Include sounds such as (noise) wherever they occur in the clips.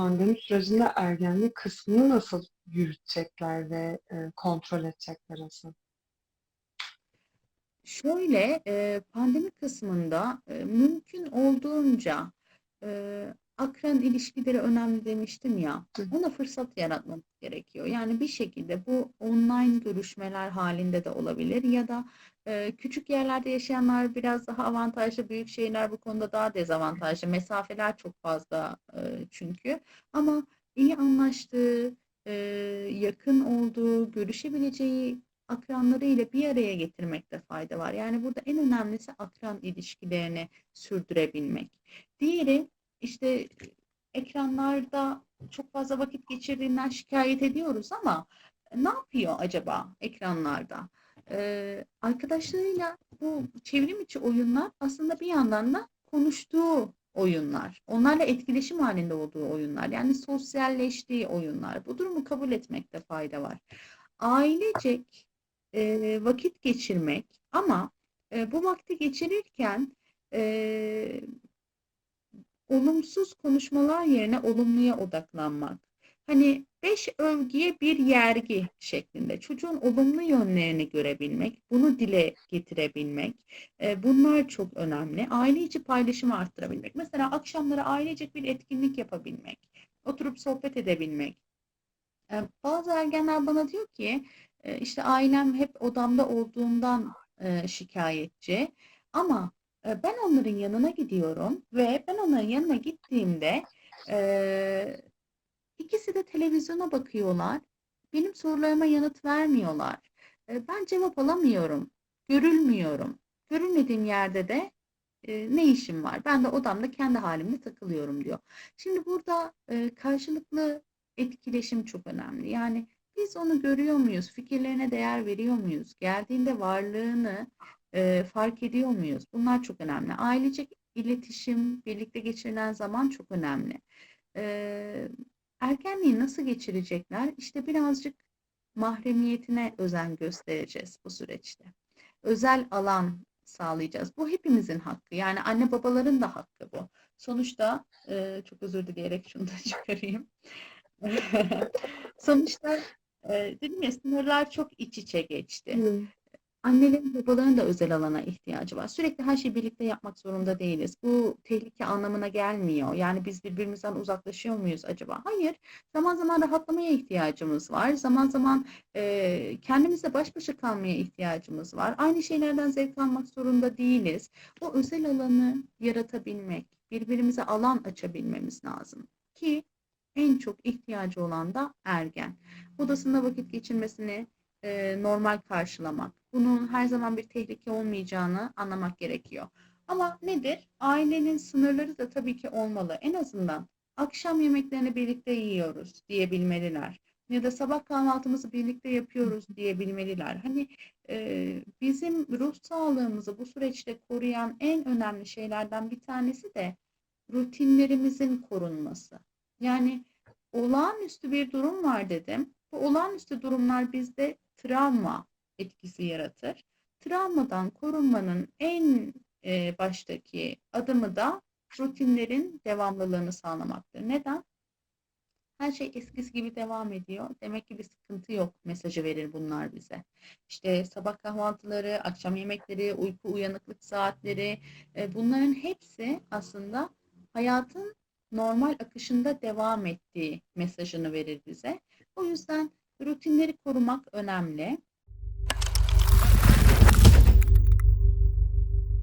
pandemi sürecinde ergenlik kısmını nasıl yürütecekler ve e, kontrol edecekler asıl? Şöyle, eee, pandemi kısmında, eee, mümkün olduğunca, eee, akran ilişkileri önemli demiştim ya, ona fırsat yaratmamız gerekiyor. Yani bir şekilde bu online görüşmeler halinde de olabilir ya da, küçük yerlerde yaşayanlar biraz daha avantajlı, büyük şehirler bu konuda daha dezavantajlı. Mesafeler çok fazla, çünkü ama iyi anlaştığı, yakın olduğu, görüşebileceği akranlarıyla bir araya getirmekte fayda var. Yani burada en önemlisi akran ilişkilerini sürdürebilmek. Diğeri işte ekranlarda çok fazla vakit geçirdiğinden şikayet ediyoruz ama ne yapıyor acaba ekranlarda? Ee, arkadaşlarıyla bu çevrim içi oyunlar aslında bir yandan da konuştuğu oyunlar. Onlarla etkileşim halinde olduğu oyunlar. Yani sosyalleştiği oyunlar. Bu durumu kabul etmekte fayda var. Ailecek eee, vakit geçirmek ama eee, bu vakti geçirirken eee, olumsuz konuşmalar yerine olumluya odaklanmak. Hani beş övgüye bir yergi şeklinde çocuğun olumlu yönlerini görebilmek, bunu dile getirebilmek, e, bunlar çok önemli. Aile içi paylaşımı arttırabilmek. Mesela akşamları ailecek bir etkinlik yapabilmek, oturup sohbet edebilmek. E, bazı ergenler bana diyor ki e, işte ailem hep odamda olduğundan e, şikayetçi ama e, ben onların yanına gidiyorum ve ben onların yanına gittiğimde e, ikisi de televizyona bakıyorlar. Benim sorularıma yanıt vermiyorlar. E, ben cevap alamıyorum, görülmüyorum. Görülmediğim yerde de e, ne işim var? Ben de odamda kendi halimde takılıyorum diyor. Şimdi burada e, karşılıklı etkileşim çok önemli. Yani biz onu görüyor muyuz? Fikirlerine değer veriyor muyuz? Geldiğinde varlığını e, fark ediyor muyuz? Bunlar çok önemli. Ailecek iletişim, birlikte geçirilen zaman çok önemli. E, ergenliği nasıl geçirecekler? İşte birazcık mahremiyetine özen göstereceğiz bu süreçte. Özel alan sağlayacağız. Bu hepimizin hakkı. Yani anne babaların da hakkı bu. Sonuçta e, çok özür dileyerek şunu da (laughs) çıkarayım. (laughs) Sonuçta e, dedim ya sınırlar çok iç içe geçti. Hı. Annelerin babaların da özel alana ihtiyacı var. Sürekli her şeyi birlikte yapmak zorunda değiliz. Bu tehlike anlamına gelmiyor. Yani biz birbirimizden uzaklaşıyor muyuz acaba? Hayır. Zaman zaman rahatlamaya ihtiyacımız var. Zaman zaman e, kendimizle baş başa kalmaya ihtiyacımız var. Aynı şeylerden zevk almak zorunda değiliz. O özel alanı yaratabilmek, birbirimize alan açabilmemiz lazım. Ki en çok ihtiyacı olan da ergen. Odasında vakit geçirmesini e, normal karşılamak. Bunun her zaman bir tehlike olmayacağını anlamak gerekiyor. Ama nedir? Ailenin sınırları da tabii ki olmalı. En azından akşam yemeklerini birlikte yiyoruz diyebilmeliler. Ya da sabah kahvaltımızı birlikte yapıyoruz diyebilmeliler. Hani e, bizim ruh sağlığımızı bu süreçte koruyan en önemli şeylerden bir tanesi de rutinlerimizin korunması. Yani olağanüstü bir durum var dedim. Bu olağanüstü durumlar bizde travma etkisi yaratır. Travmadan korunmanın en e, baştaki adımı da rutinlerin devamlılığını sağlamaktır. Neden? Her şey eskisi gibi devam ediyor. Demek ki bir sıkıntı yok mesajı verir bunlar bize. İşte sabah kahvaltıları, akşam yemekleri, uyku uyanıklık saatleri e, bunların hepsi aslında hayatın normal akışında devam ettiği mesajını verir bize. O yüzden rutinleri korumak önemli.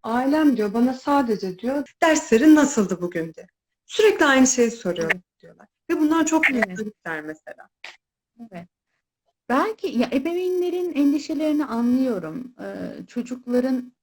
Ailem diyor bana sadece diyor Derslerin nasıldı bugün de. Sürekli aynı şeyi soruyor diyorlar. Ve bunlar çok Evet. mesela. Evet. Belki ya ebeveynlerin endişelerini anlıyorum. Ee, çocukların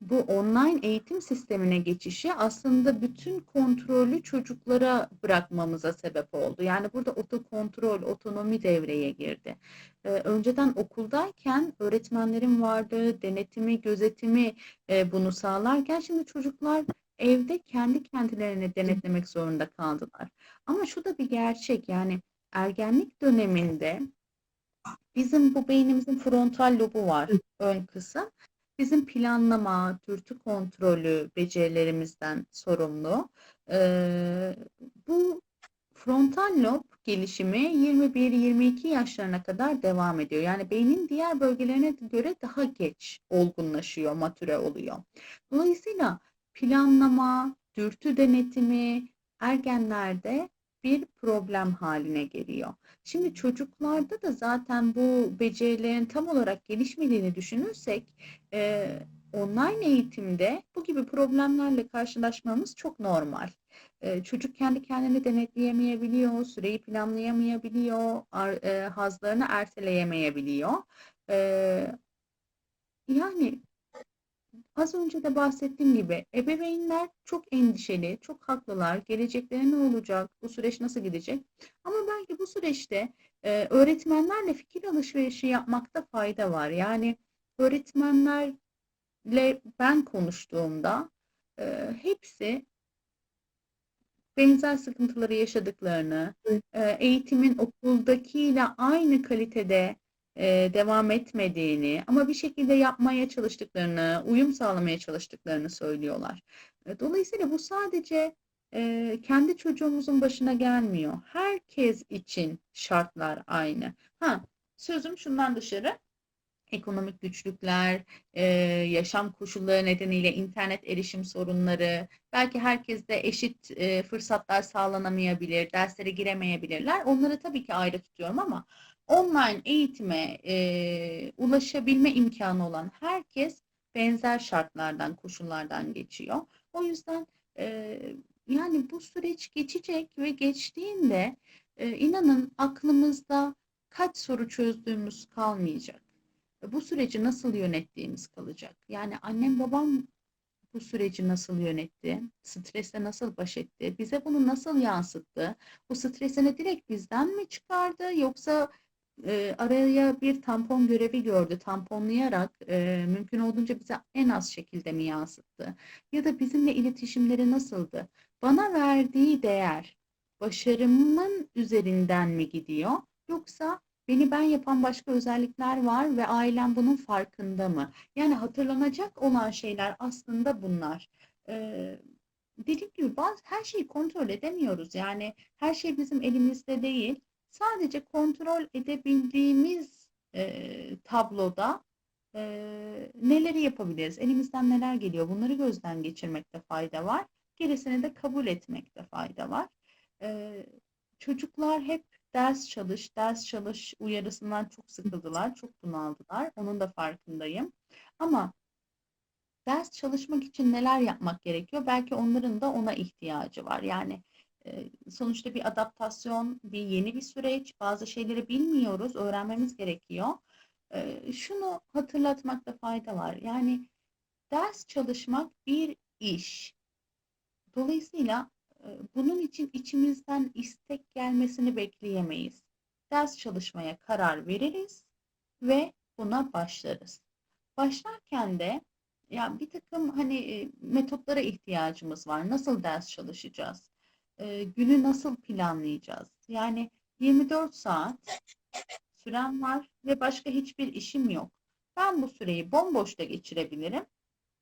bu online eğitim sistemine geçişi aslında bütün kontrolü çocuklara bırakmamıza sebep oldu. Yani burada otokontrol, otonomi devreye girdi. Ee, önceden okuldayken öğretmenlerin varlığı, denetimi, gözetimi e, bunu sağlarken şimdi çocuklar evde kendi kendilerini denetlemek zorunda kaldılar. Ama şu da bir gerçek yani ergenlik döneminde bizim bu beynimizin frontal lobu var, ön kısım. Bizim planlama, dürtü kontrolü becerilerimizden sorumlu. Ee, bu Frontal lob gelişimi 21-22 yaşlarına kadar devam ediyor. Yani beynin diğer bölgelerine göre daha geç olgunlaşıyor, matüre oluyor. Dolayısıyla planlama, dürtü denetimi ergenlerde bir problem haline geliyor. Şimdi çocuklarda da zaten bu becerilerin tam olarak gelişmediğini düşünürsek e, online eğitimde bu gibi problemlerle karşılaşmamız çok normal. E, çocuk kendi kendini denetleyemeyebiliyor, süreyi planlayamayabiliyor, ar- e, hazlarını erteleyemeyebiliyor. E, yani az önce de bahsettiğim gibi ebeveynler çok endişeli, çok haklılar. Gelecekleri ne olacak, bu süreç nasıl gidecek? Ama belki bu süreçte e, öğretmenlerle fikir alışverişi yapmakta fayda var. Yani öğretmenlerle ben konuştuğumda e, hepsi benzer sıkıntıları yaşadıklarını, e, eğitimin okuldakiyle aynı kalitede e, devam etmediğini ama bir şekilde yapmaya çalıştıklarını, uyum sağlamaya çalıştıklarını söylüyorlar. E, Dolayısıyla bu sadece e, kendi çocuğumuzun başına gelmiyor. Herkes için şartlar aynı. Ha, sözüm şundan dışarı. Ekonomik güçlükler, e, yaşam koşulları nedeniyle internet erişim sorunları, belki herkeste eşit e, fırsatlar sağlanamayabilir, derslere giremeyebilirler. Onları tabii ki ayrı tutuyorum ama online eğitime e, ulaşabilme imkanı olan herkes benzer şartlardan, koşullardan geçiyor. O yüzden e, yani bu süreç geçecek ve geçtiğinde e, inanın aklımızda kaç soru çözdüğümüz kalmayacak. Bu süreci nasıl yönettiğimiz kalacak. Yani annem babam bu süreci nasıl yönetti? Stresle nasıl baş etti? Bize bunu nasıl yansıttı? Bu stresini direkt bizden mi çıkardı yoksa e, araya bir tampon görevi gördü, tamponlayarak e, mümkün olduğunca bize en az şekilde mi yansıttı? Ya da bizimle iletişimleri nasıldı? Bana verdiği değer başarımın üzerinden mi gidiyor? Yoksa beni ben yapan başka özellikler var ve ailem bunun farkında mı? Yani hatırlanacak olan şeyler aslında bunlar. Ee, dediğim gibi bazı her şeyi kontrol edemiyoruz. Yani her şey bizim elimizde değil. Sadece kontrol edebildiğimiz e, tabloda e, neleri yapabiliriz? Elimizden neler geliyor? Bunları gözden geçirmekte fayda var. Gerisini de kabul etmekte fayda var. E, çocuklar hep ders çalış, ders çalış uyarısından çok sıkıldılar, çok bunaldılar. Onun da farkındayım. Ama ders çalışmak için neler yapmak gerekiyor? Belki onların da ona ihtiyacı var. Yani sonuçta bir adaptasyon, bir yeni bir süreç. Bazı şeyleri bilmiyoruz, öğrenmemiz gerekiyor. Şunu hatırlatmakta fayda var. Yani ders çalışmak bir iş. Dolayısıyla bunun için içimizden istek gelmesini bekleyemeyiz. Ders çalışmaya karar veririz ve buna başlarız. Başlarken de ya bir takım hani metotlara ihtiyacımız var. Nasıl ders çalışacağız? E, günü nasıl planlayacağız? Yani 24 saat sürem var ve başka hiçbir işim yok. Ben bu süreyi bomboş da geçirebilirim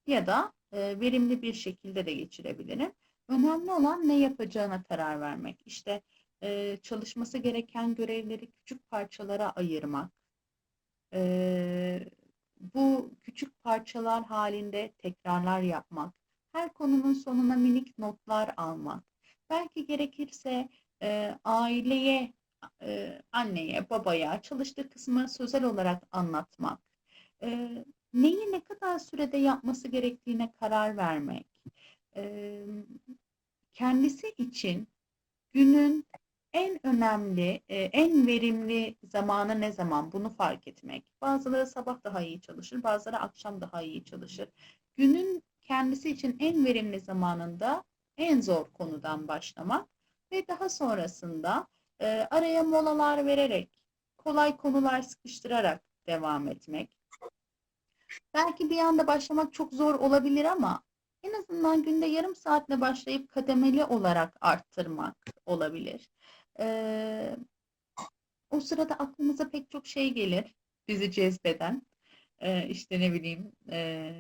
ya da e, verimli bir şekilde de geçirebilirim. Önemli olan ne yapacağına karar vermek. İşte e, çalışması gereken görevleri küçük parçalara ayırmak. E, bu küçük parçalar halinde tekrarlar yapmak. Her konunun sonuna minik notlar almak. Belki gerekirse e, aileye, e, anneye, babaya çalıştığı kısmı sözel olarak anlatmak. E, neyi ne kadar sürede yapması gerektiğine karar vermek. E, kendisi için günün en önemli, e, en verimli zamanı ne zaman bunu fark etmek. Bazıları sabah daha iyi çalışır, bazıları akşam daha iyi çalışır. Günün kendisi için en verimli zamanında en zor konudan başlamak ve daha sonrasında e, araya molalar vererek, kolay konular sıkıştırarak devam etmek. Belki bir anda başlamak çok zor olabilir ama en azından günde yarım saatle başlayıp kademeli olarak arttırmak olabilir. Ee, o sırada aklımıza pek çok şey gelir bizi cezbeden. Ee, işte ne bileyim e,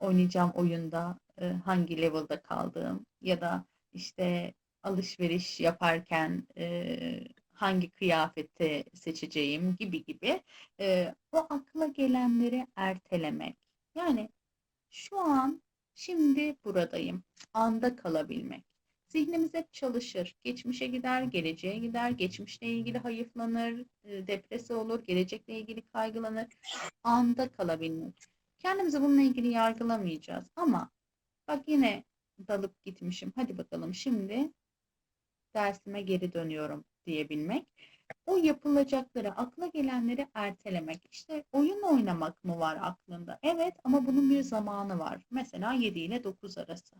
oynayacağım oyunda e, hangi level'da kaldığım ya da işte alışveriş yaparken e, hangi kıyafeti seçeceğim gibi gibi e, o akla gelenleri ertelemek. Yani şu an şimdi buradayım. Anda kalabilmek. Zihnimiz hep çalışır. Geçmişe gider, geleceğe gider. Geçmişle ilgili hayıflanır, e, depresi olur, gelecekle ilgili kaygılanır. Anda kalabilmek. Kendimizi bununla ilgili yargılamayacağız ama bak yine dalıp gitmişim. Hadi bakalım şimdi dersime geri dönüyorum diyebilmek. O yapılacakları, akla gelenleri ertelemek. İşte oyun oynamak mı var aklında? Evet ama bunun bir zamanı var. Mesela 7 ile 9 arası.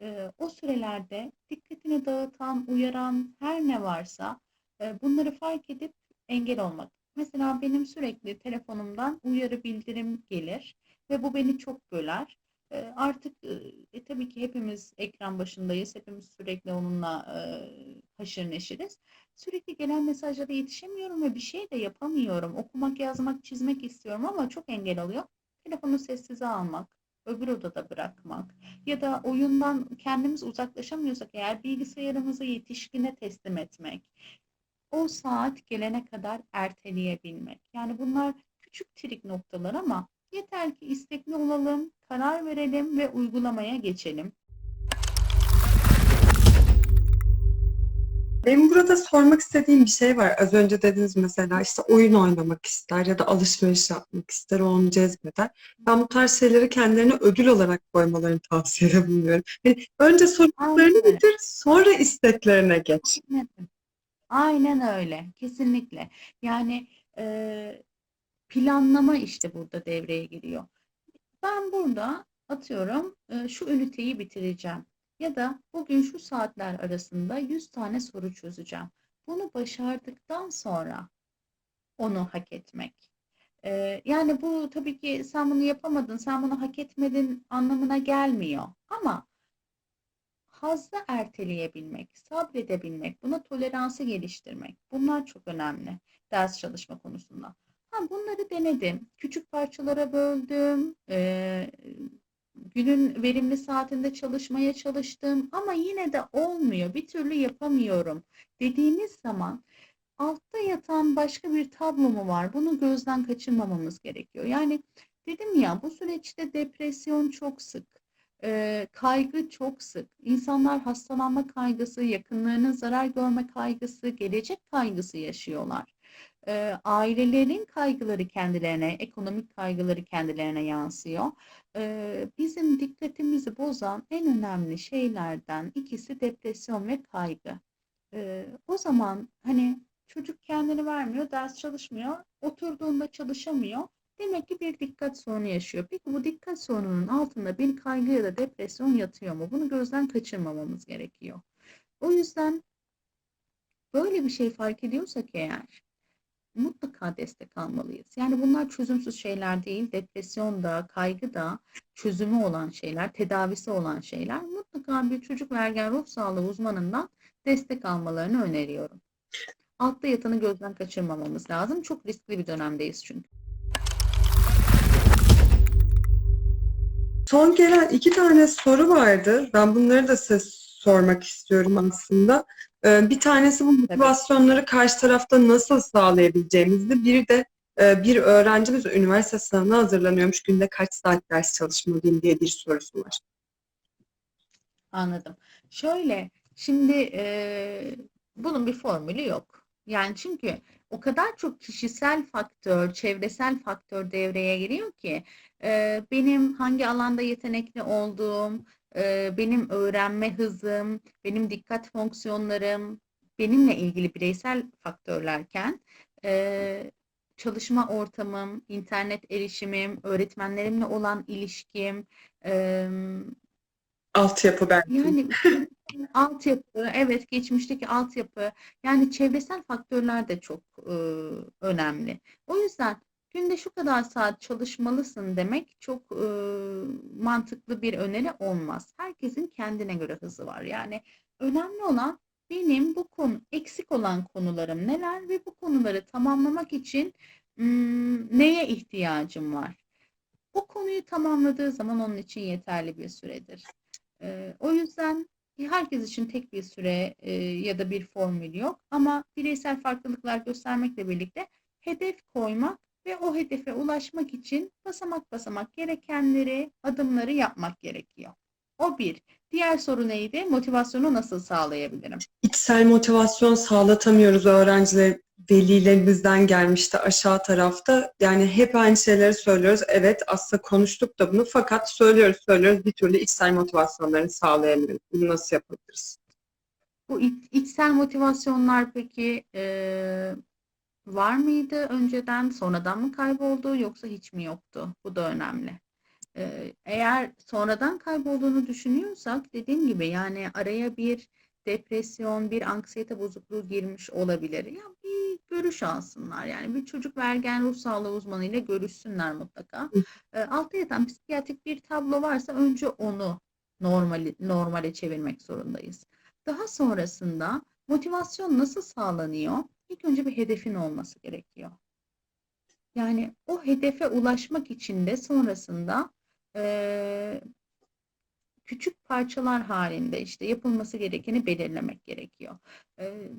Ee, o sürelerde dikkatini dağıtan, uyaran her ne varsa e, bunları fark edip engel olmak. Mesela benim sürekli telefonumdan uyarı bildirim gelir ve bu beni çok böler. E, artık e, tabii ki hepimiz ekran başındayız. Hepimiz sürekli onunla e, haşır neşiriz. Sürekli gelen mesajlara yetişemiyorum ve bir şey de yapamıyorum. Okumak, yazmak, çizmek istiyorum ama çok engel oluyor. Telefonu sessize almak, öbür odada bırakmak ya da oyundan kendimiz uzaklaşamıyorsak eğer bilgisayarımızı yetişkine teslim etmek. O saat gelene kadar erteleyebilmek. Yani bunlar küçük trik noktalar ama yeter ki istekli olalım, karar verelim ve uygulamaya geçelim. Benim burada sormak istediğim bir şey var. Az önce dediniz mesela işte oyun oynamak ister ya da alışveriş yapmak ister, o onu cezbeder. Ben bu tarz şeyleri kendilerine ödül olarak koymalarını tavsiyede bulunuyorum. Yani önce sorumluluklarını bitir, sonra isteklerine geç. Aynen, Aynen öyle. Kesinlikle. Yani e, planlama işte burada devreye giriyor. Ben burada atıyorum e, şu üniteyi bitireceğim. Ya da bugün şu saatler arasında 100 tane soru çözeceğim. Bunu başardıktan sonra onu hak etmek. E, yani bu tabii ki sen bunu yapamadın, sen bunu hak etmedin anlamına gelmiyor. Ama hazzı erteleyebilmek, sabredebilmek, buna toleransı geliştirmek. Bunlar çok önemli ders çalışma konusunda. Ha, bunları denedim. Küçük parçalara böldüm. Ee, günün verimli saatinde çalışmaya çalıştım ama yine de olmuyor. Bir türlü yapamıyorum dediğimiz zaman altta yatan başka bir tablo mu var? Bunu gözden kaçırmamamız gerekiyor. Yani dedim ya bu süreçte depresyon çok sık. Ee, kaygı çok sık. İnsanlar hastalanma kaygısı, yakınlarının zarar görme kaygısı, gelecek kaygısı yaşıyorlar. Ee, ailelerin kaygıları kendilerine, ekonomik kaygıları kendilerine yansıyor. Ee, bizim dikkatimizi bozan en önemli şeylerden ikisi depresyon ve kaygı. Ee, o zaman hani çocuk kendini vermiyor, ders çalışmıyor, oturduğunda çalışamıyor. Demek ki bir dikkat sorunu yaşıyor. Peki bu dikkat sorununun altında bir kaygı ya da depresyon yatıyor mu? Bunu gözden kaçırmamamız gerekiyor. O yüzden böyle bir şey fark ediyorsak eğer mutlaka destek almalıyız. Yani bunlar çözümsüz şeyler değil. Depresyon da, kaygı da çözümü olan şeyler, tedavisi olan şeyler. Mutlaka bir çocuk ve ergen ruh sağlığı uzmanından destek almalarını öneriyorum. Altta yatanı gözden kaçırmamamız lazım. Çok riskli bir dönemdeyiz çünkü. Son gelen iki tane soru vardı. Ben bunları da size sormak istiyorum aslında. Ee, Bir tanesi bu motivasyonları karşı tarafta nasıl sağlayabileceğimizdi. Bir de e, bir öğrencimiz üniversite sınavına hazırlanıyormuş. Günde kaç saat ders çalışmalıyım diye bir sorusu var. Anladım. Şöyle, şimdi e, bunun bir formülü yok. Yani çünkü o kadar çok kişisel faktör, çevresel faktör devreye giriyor ki e, benim hangi alanda yetenekli olduğum, e, benim öğrenme hızım, benim dikkat fonksiyonlarım, benimle ilgili bireysel faktörlerken e, çalışma ortamım, internet erişimim, öğretmenlerimle olan ilişkim, e, Altyapı belki. yani (laughs) altyapı, evet geçmişteki altyapı, yani çevresel faktörler de çok e, önemli. O yüzden günde şu kadar saat çalışmalısın demek çok e, mantıklı bir öneri olmaz. Herkesin kendine göre hızı var. Yani önemli olan benim bu konu eksik olan konularım neler ve bu konuları tamamlamak için hmm, neye ihtiyacım var? O konuyu tamamladığı zaman onun için yeterli bir süredir. Ee, o yüzden herkes için tek bir süre e, ya da bir formül yok ama bireysel farklılıklar göstermekle birlikte hedef koymak ve o hedefe ulaşmak için basamak basamak gerekenleri, adımları yapmak gerekiyor. O bir. Diğer soru neydi? Motivasyonu nasıl sağlayabilirim? İçsel motivasyon sağlatamıyoruz öğrenciler. Velilerimizden gelmişti aşağı tarafta. Yani hep aynı şeyleri söylüyoruz. Evet aslında konuştuk da bunu fakat söylüyoruz söylüyoruz bir türlü içsel motivasyonlarını sağlayamıyoruz. Bunu nasıl yapabiliriz? Bu iç- içsel motivasyonlar peki eee, var mıydı önceden, sonradan mı kayboldu yoksa hiç mi yoktu? Bu da önemli. Eee, eğer sonradan kaybolduğunu düşünüyorsak dediğim gibi yani araya bir depresyon, bir anksiyete bozukluğu girmiş olabilir. Ya bir görüş alsınlar. Yani bir çocuk ve ergen ruh sağlığı uzmanıyla görüşsünler mutlaka. Eee, altta yatan psikiyatrik bir tablo varsa önce onu normali, normale çevirmek zorundayız. Daha sonrasında motivasyon nasıl sağlanıyor? İlk önce bir hedefin olması gerekiyor. Yani o hedefe ulaşmak için de sonrasında eee, küçük parçalar halinde işte yapılması gerekeni belirlemek gerekiyor. Eee,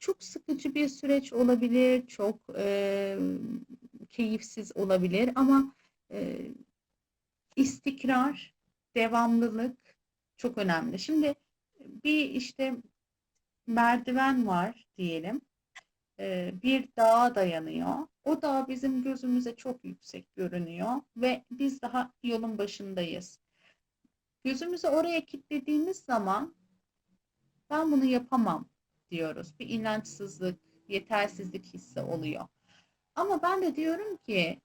çok sıkıcı bir süreç olabilir, çok eee, keyifsiz olabilir ama eee, istikrar, devamlılık çok önemli. Şimdi bir işte merdiven var diyelim. Ee, bir dağa dayanıyor. O dağ bizim gözümüze çok yüksek görünüyor ve biz daha yolun başındayız. Gözümüzü oraya kilitlediğimiz zaman ben bunu yapamam diyoruz. Bir inançsızlık, yetersizlik hissi oluyor. Ama ben de diyorum ki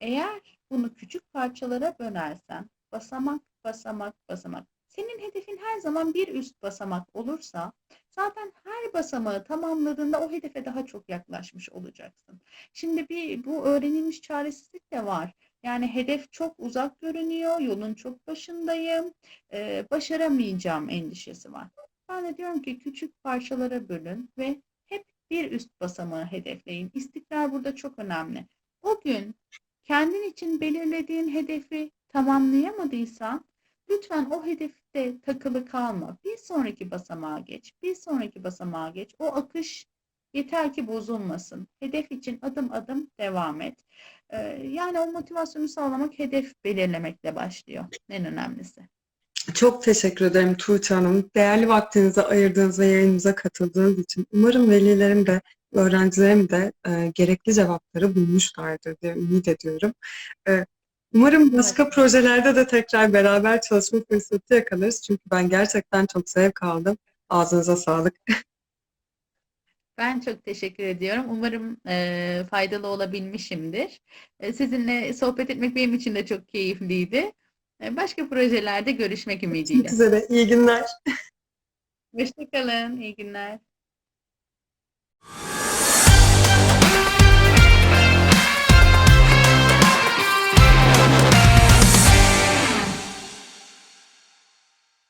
eğer bunu küçük parçalara bölersen basamak basamak basamak senin hedefin her zaman bir üst basamak olursa zaten her basamağı tamamladığında o hedefe daha çok yaklaşmış olacaksın. Şimdi bir bu öğrenilmiş çaresizlik de var. Yani hedef çok uzak görünüyor, yolun çok başındayım, eee, başaramayacağım endişesi var. Ben de diyorum ki küçük parçalara bölün ve hep bir üst basamağı hedefleyin. İstikrar burada çok önemli. O gün kendin için belirlediğin hedefi tamamlayamadıysan lütfen o hedefte takılı kalma. Bir sonraki basamağa geç, bir sonraki basamağa geç. O akış yeter ki bozulmasın. Hedef için adım adım devam et. Ee, yani o motivasyonu sağlamak hedef belirlemekle başlıyor. En önemlisi. Çok teşekkür ederim Tuğçe Hanım. Değerli vaktinizi ayırdığınız ve yayınımıza katıldığınız için umarım velilerim de öğrencilerim de e, gerekli cevapları bulmuşlardır diye ümit ediyorum. E, umarım başka projelerde de tekrar beraber çalışma fırsatı yakalarız. Çünkü ben gerçekten çok zevk aldım. Ağzınıza sağlık. (laughs) Ben çok teşekkür ediyorum. Umarım e, faydalı olabilmişimdir. E, sizinle sohbet etmek benim için de çok keyifliydi. E, başka projelerde görüşmek ümidiyle. Görüşmek üzere. İyi günler. Hoşçakalın. İyi günler.